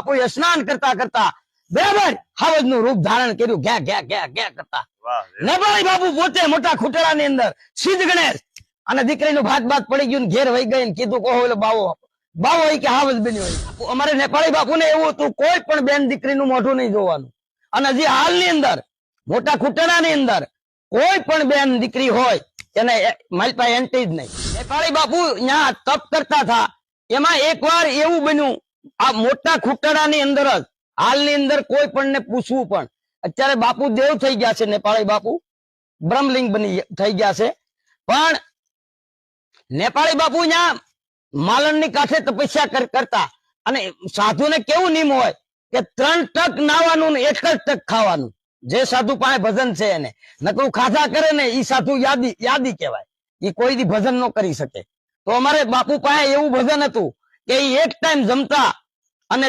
બાપુએ સ્નાન કરતા કરતા બરાબર હાવજનું રૂપ ધારણ કર્યું ઘ્યા ઘ્યા ઘ્યા ઘ્યા કરતા. વાહ બાપુ પોતે મોટા ખૂટડા ની અંદર સિદ્ધ ગણેશ. અને દીકરીનું ભાત ભાત પડી ગયું ઘેર વહી ગઈ કીધું કહો એટલે બાવો. બાવો હોય કે હાવજ બન્યો હોય અમારે નેપાળી બાપુ ને એવું હતું કોઈ પણ બેન દીકરીનું મોઢું નહીં જોવાનું. અને હજી હાલની અંદર મોટા ખૂટડા ની અંદર કોઈ પણ બેન દીકરી હોય એને મારી પાસે એન્ટી જ નહીં. નેપાળી બાપુ ત્યાં તપ કરતા હતા. એમાં એક વાર એવું બન્યું આ મોટા ખૂટડા ની અંદર જ, હાલની અંદર કોઈ પણ ને પૂછવું પણ. અત્યારે બાપુ દેવ થઈ ગયા છે નેપાળી બાપુ. બ્રહ્મલિંગ બની થઈ ગયા છે. પણ નેપાળી બાપુ ત્યાં માલણની કાંઠે તપસ્યા કરતા. અને સાધુને કેવું નિયમ હોય કે ત્રણ ટક નાવાનું ને એક જ ટક ખાવાનું. જે સાધુ પાસે ભજન છે એને. નકરું ખાધા કરે ને એ સાધુ યાદી યાદી કહેવાય. એ કોઈ ભજન ન કરી શકે. તો અમારે બાપુ પાસે એવું ભજન હતું કે એક ટાઈમ જમતા અને